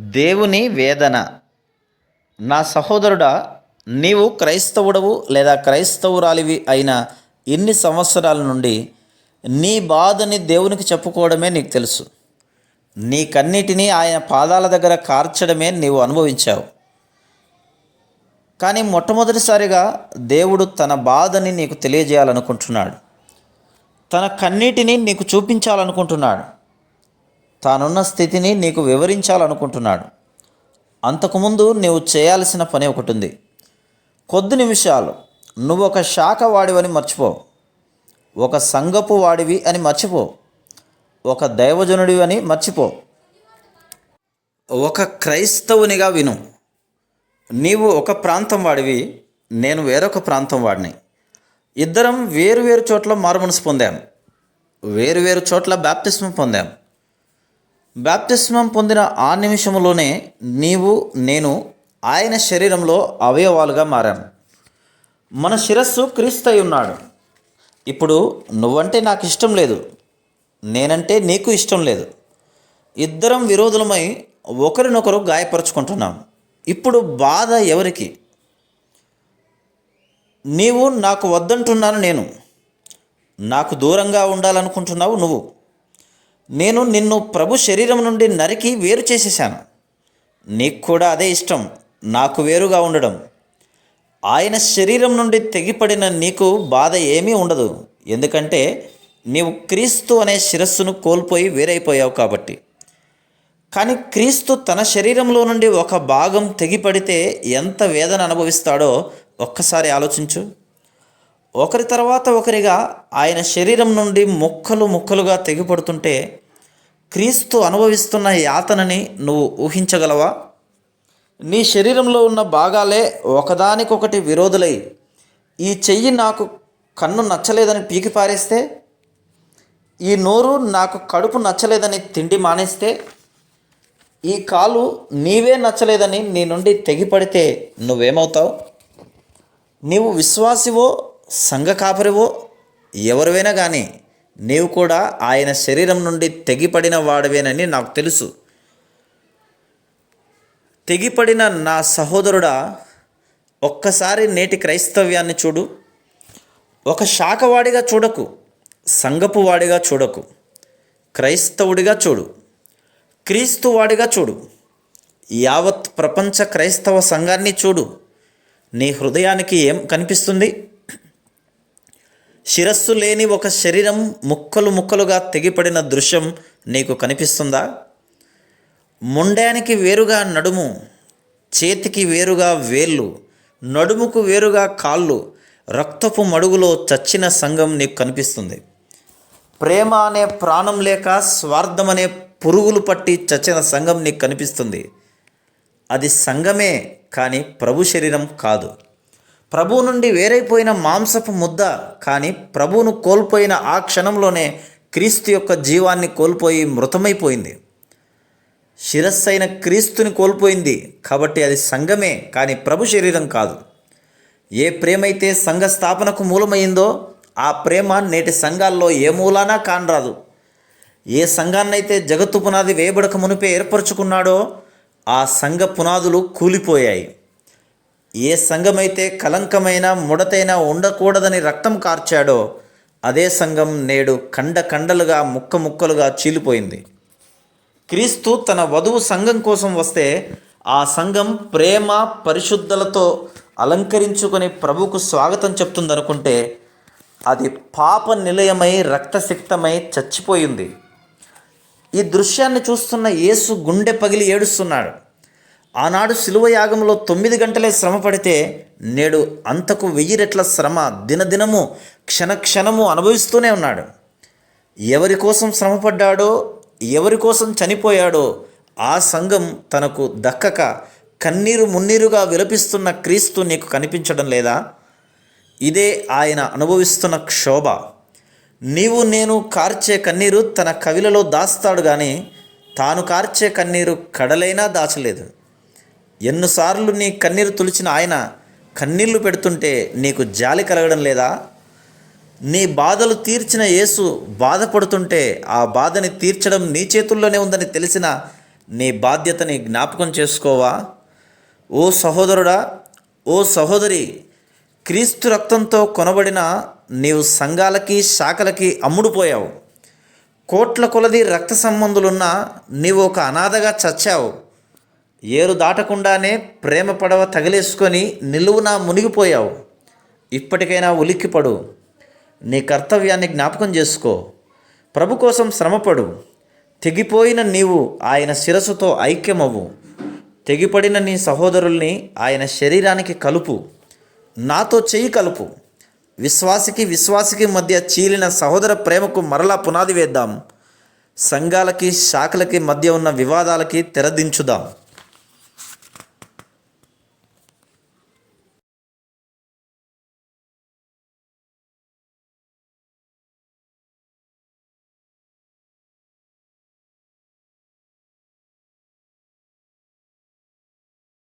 దేవుని వేదన. నా సహోదరుడా నీవు క్రైస్తవుడవు లేదా క్రైస్తవురాలివి అయిన ఇన్ని సంవత్సరాల నుండి నీ బాధని దేవునికి చెప్పుకోవడమే నీకు తెలుసు. నీ కన్నిటినీ ఆయన పాదాల దగ్గర కార్చడమే నీవు అనుభవించావు. కానీ మొట్టమొదటిసారిగా దేవుడు తన బాధని నీకు తెలియజేయాలనుకుంటున్నాడు. తన కన్నీటిని నీకు చూపించాలనుకుంటున్నాడు. తానున్న స్థితిని నీకు వివరించాలనుకుంటున్నాడు. అంతకుముందు నీవు చేయాల్సిన పని ఒకటి ఉంది కొద్ది నిమిషాలు. నువ్వు ఒక శాఖ వాడివని మర్చిపో. ఒక సంగపు వాడివి అని మర్చిపో. ఒక దైవజనుడివి అని మర్చిపో. ఒక క్రైస్తవునిగా విను. నీవు ఒక ప్రాంతం వాడివి నేను వేరొక ప్రాంతం వాడిని. ఇద్దరం వేరు వేరు చోట్ల మార్మనసు పొందాం. వేరు వేరు చోట్ల బ్యాప్టిస్మం పొందాం. బ్యాప్టిస్మం పొందిన ఆ నిమిషంలోనే నీవు నేను ఆయన శరీరంలో అవయవాలుగా మారాం. మన శిరస్సు క్రీస్తై ఉన్నాడు. ఇప్పుడు నువ్వంటే నాకు ఇష్టం లేదు. నేనంటే నీకు ఇష్టం లేదు. ఇద్దరం విరోధులమై ఒకరినొకరు గాయపరుచుకుంటున్నాం. ఇప్పుడు బాధ ఎవరికి? నీవు నాకు వద్దంటున్నాను నేను. నాకు దూరంగా ఉండాలనుకుంటున్నావు నువ్వు. నేను నిన్ను ప్రభు శరీరం నుండి నరికి వేరు చేసేసాను నీకు కూడా అదే ఇష్టం. నాకు వేరుగా ఉండడం. ఆయన శరీరం నుండి తెగిపడిన నీకు బాధ ఏమీ ఉండదు. ఎందుకంటే నీవు క్రీస్తు అనే శిరస్సును కోల్పోయి వేరైపోయావు కాబట్టి. కానీ క్రీస్తు తన శరీరంలో నుండి ఒక భాగం తెగిపడితే ఎంత వేదన అనుభవిస్తాడో ఒక్కసారి ఆలోచించు. ఒకరి తర్వాత ఒకరిగా ఆయన శరీరం నుండి ముక్కలు ముక్కలుగా తెగిపడుతుంటే క్రీస్తు అనుభవిస్తున్న యాతనని నువ్వు ఊహించగలవా? నీ శరీరంలో ఉన్న భాగాలే ఒకదానికొకటి విరోధులై ఈ చెయ్యి నాకు కన్ను నచ్చలేదని పీకి పారేస్తే? ఈ నోరు నాకు కడుపు నచ్చలేదని తిండి మానేస్తే? ఈ కాలు నీవే నచ్చలేదని నీ నుండి తెగిపడితే నువ్వేమవుతావు? నీవు విశ్వాసివో సంఘ కాపరివో ఎవరివైనా కానీ నీవు కూడా ఆయన శరీరం నుండి తెగిపడిన వాడవేనని నాకు తెలుసు. తెగిపడిన నా సహోదరుడా ఒక్కసారి నేటి క్రైస్తవ్యాన్ని చూడు. ఒక శాఖవాడిగా చూడకు సంగపు వాడిగా చూడకు. క్రైస్తవుడిగా చూడు. క్రీస్తువాడిగా చూడు. యావత్ ప్రపంచ క్రైస్తవ సంఘాన్ని చూడు. నీ హృదయానికి ఏం కనిపిస్తుంది? శిరస్సు లేని ఒక శరీరం ముక్కలు ముక్కలుగా తెగిపడిన దృశ్యం నీకు కనిపిస్తుందా? ముండానికి వేరుగా నడుము చేతికి వేరుగా వేళ్ళు నడుముకు వేరుగా కాళ్ళు రక్తపు మడుగులో చచ్చిన సంఘం నీకు కనిపిస్తుంది. ప్రేమ అనే ప్రాణం లేక స్వార్థం అనే పురుగులు పట్టి చచ్చిన సంఘం నీకు కనిపిస్తుంది. అది సంఘమే కానీ ప్రభు శరీరం కాదు. ప్రభు నుండి వేరైపోయిన మాంసపు ముద్ద కానీ ప్రభువును కోల్పోయిన ఆ క్షణంలోనే క్రీస్తు యొక్క జీవాన్ని కోల్పోయి మృతమైపోయింది. శిరస్సైన క్రీస్తుని కోల్పోయింది కాబట్టి అది సంఘమే కానీ ప్రభు శరీరం కాదు. ఏ ప్రేమైతే సంఘ స్థాపనకు మూలమైందో ఆ ప్రేమ నేటి సంఘాల్లో ఏ మూలానా కానరాదు. ఏ సంఘాన్నైతే జగత్తు పునాది వేయబడక మునిపే ఏర్పరచుకున్నాడో ఆ సంఘ పునాదులు కూలిపోయాయి. ఏ సంఘమైతే కలంకమైన ముడతైన ఉండకూడదని రక్తం కార్చాడో అదే సంఘం నేడు కండ కండలుగా ముక్క ముక్కలుగా చీలిపోయింది. క్రీస్తు తన వధువు సంఘం కోసం వస్తే ఆ సంఘం ప్రేమ పరిశుద్ధలతో అలంకరించుకొని ప్రభుకు స్వాగతం చెప్తుందనుకుంటే అది పాప నిలయమై రక్తసిక్తమై చచ్చిపోయింది. ఈ దృశ్యాన్ని చూస్తున్న యేసు గుండె పగిలి ఏడుస్తున్నాడు. ఆనాడు శిలువ యాగంలో తొమ్మిది గంటలే శ్రమ పడితే నేడు అంతకు వెయ్యి రెట్ల శ్రమ దినదినము క్షణక్షణము అనుభవిస్తూనే ఉన్నాడు. ఎవరి కోసం శ్రమపడ్డాడో ఎవరి కోసం చనిపోయాడో ఆ సంఘం తనకు దక్కక కన్నీరు మున్నీరుగా విలపిస్తున్న క్రీస్తు నీకు కనిపించడం లేదా? ఇదే ఆయన అనుభవిస్తున్న క్షోభ. నీవు నేను కార్చే కన్నీరు తన కవిలలో దాస్తాడు కానీ తాను కార్చే కన్నీరు కడలైనా దాచలేదు. ఎన్నిసార్లు నీ కన్నీరు తులిచిన ఆయన కన్నీళ్ళు పెడుతుంటే నీకు జాలి కలగడం లేదా? నీ బాధలు తీర్చిన యేసు బాధపడుతుంటే ఆ బాధని తీర్చడం నీ చేతుల్లోనే ఉందని తెలిసిన నీ బాధ్యతని జ్ఞాపకం చేసుకోవా? ఓ సహోదరుడా ఓ సహోదరి క్రీస్తు రక్తంతో కొనబడిన నీవు సంఘాలకి శాఖలకి అమ్ముడుపోయావు. కోట్ల కొలది రక్త సంబంధులున్నా నీవు ఒక అనాథగా చచ్చావు. ఏరు దాటకుండానే ప్రేమ పడవ తగిలేసుకొని నిలువునా మునిగిపోయావు. ఇప్పటికైనా ఉలిక్కిపడు. నీ కర్తవ్యాన్ని జ్ఞాపకం చేసుకో. ప్రభు కోసం శ్రమపడు. తెగిపోయిన నీవు ఆయన శిరస్సుతో ఐక్యమవు తెగిపడిన నీ సహోదరుల్ని ఆయన శరీరానికి కలుపు. నాతో చెయ్యి కలుపు. విశ్వాసికి విశ్వాసికి మధ్య చీలిన సహోదర ప్రేమకు మరలా పునాది వేద్దాం. సంఘాలకి శాఖలకి మధ్య ఉన్న వివాదాలకి తెరదించుదాం.